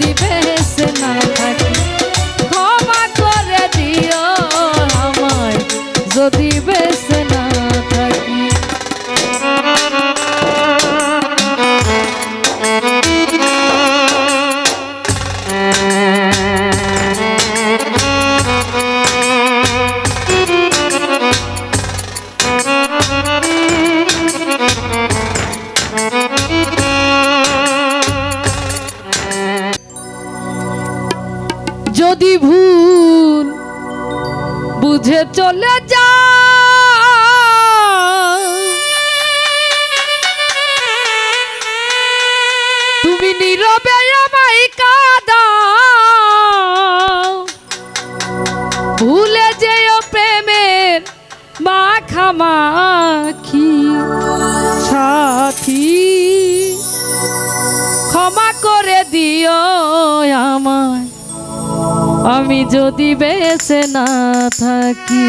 যদি যদি ভুল বুঝে চলে যা। তুমি নীরবে আমায় কাঁদাও ভুলে যেও প্রেমের মাখামাখি। সাথী, ক্ষমা করে দিও আমায়। আমি যদি বেঁচে না থাকি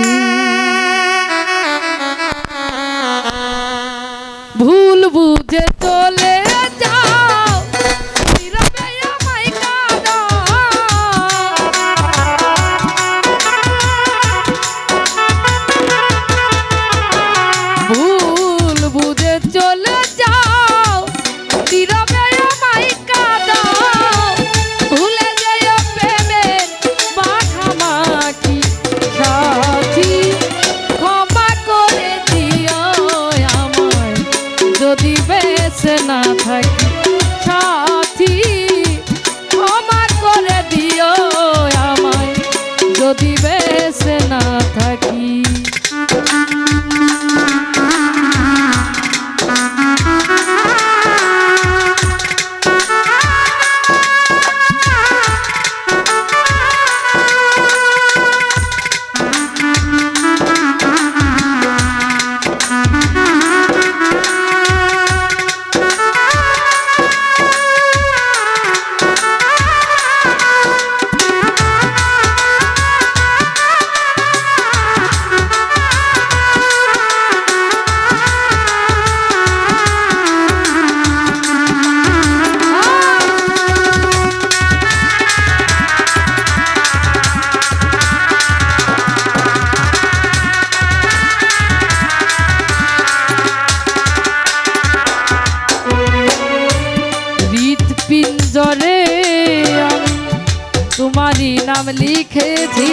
নাম লিখেছি।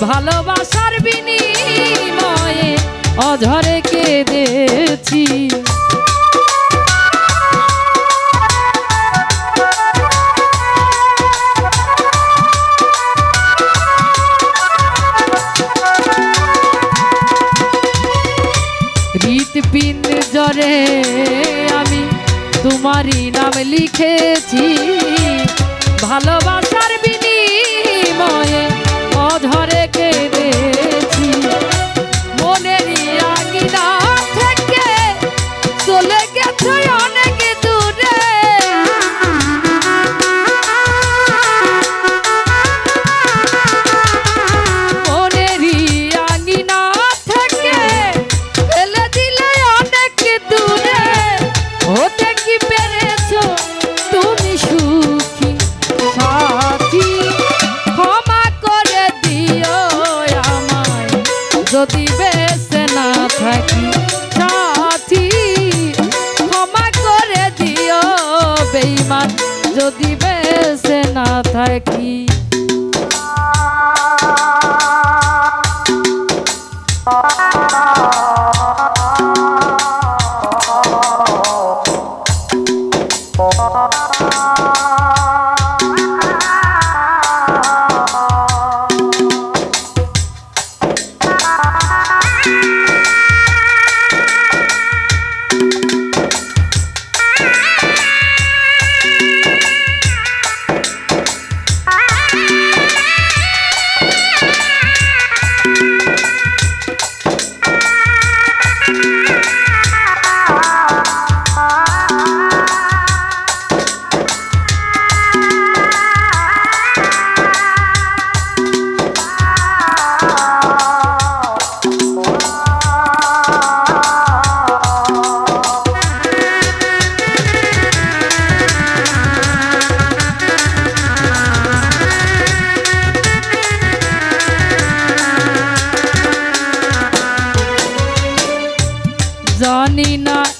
ভালোবাসার বিনিময়ে অঝরে কেঁদেছি। হৃৎপিঞ্জরে আমি তোমারই নাম লিখেছি। যদি বেঁচে না থাকি সাথী ক্ষমা করে দিও বেইমান যদি বেঁচে না থাকি। Oh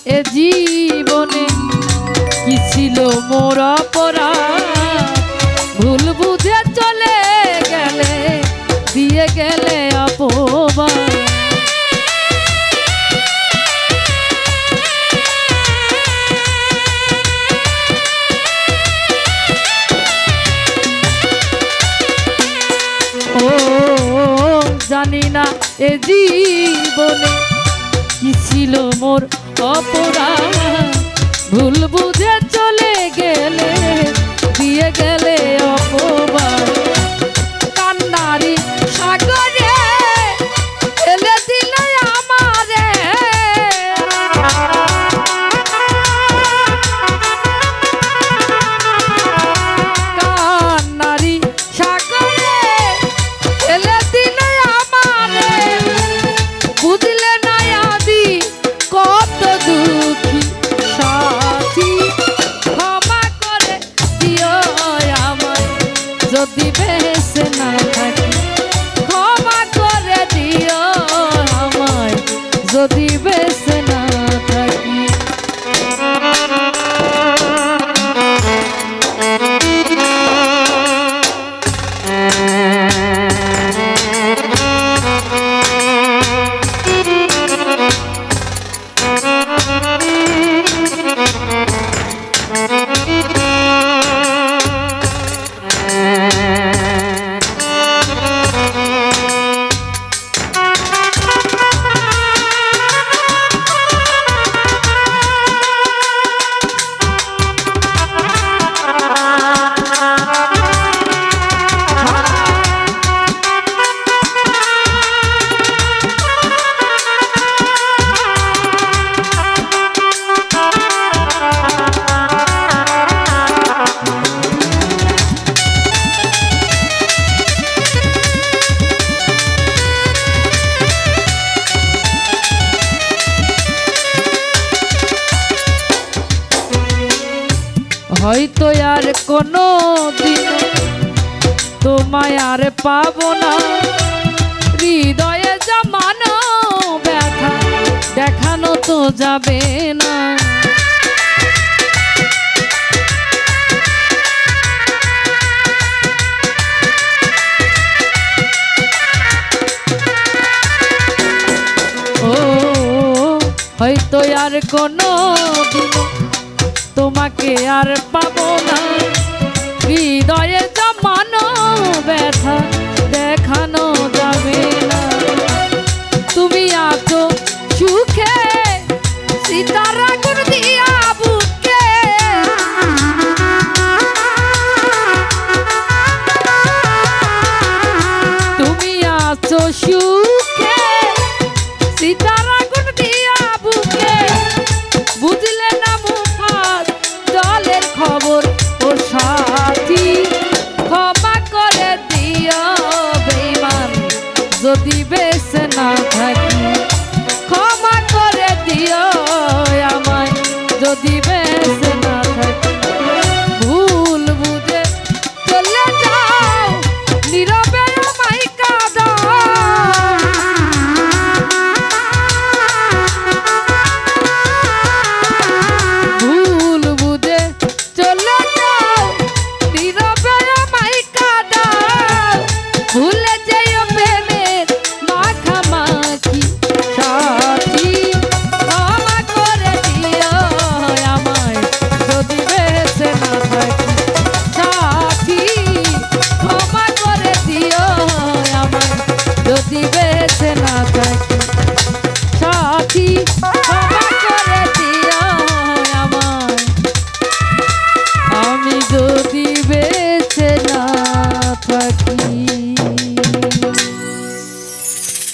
এ জীবনে কি ছিল মোর অপরাধ? ভুল বুঝে চলে গেলে, দিয়ে গেলে অপমান জানি না এ জীবনে অপরাধ ভুল বুঝে চলে গেলে দিয়ে গেলে অপমান যদি আর কোনো দিন তোমায় আর পাবো না। হৃদয়ে জমানো ব্যথা দেখানো তো যাবে না। হয়তো আর কোনো দিন তোমাকে আর পাবো না। হৃদয়ে জমানো ব্যথা থাকি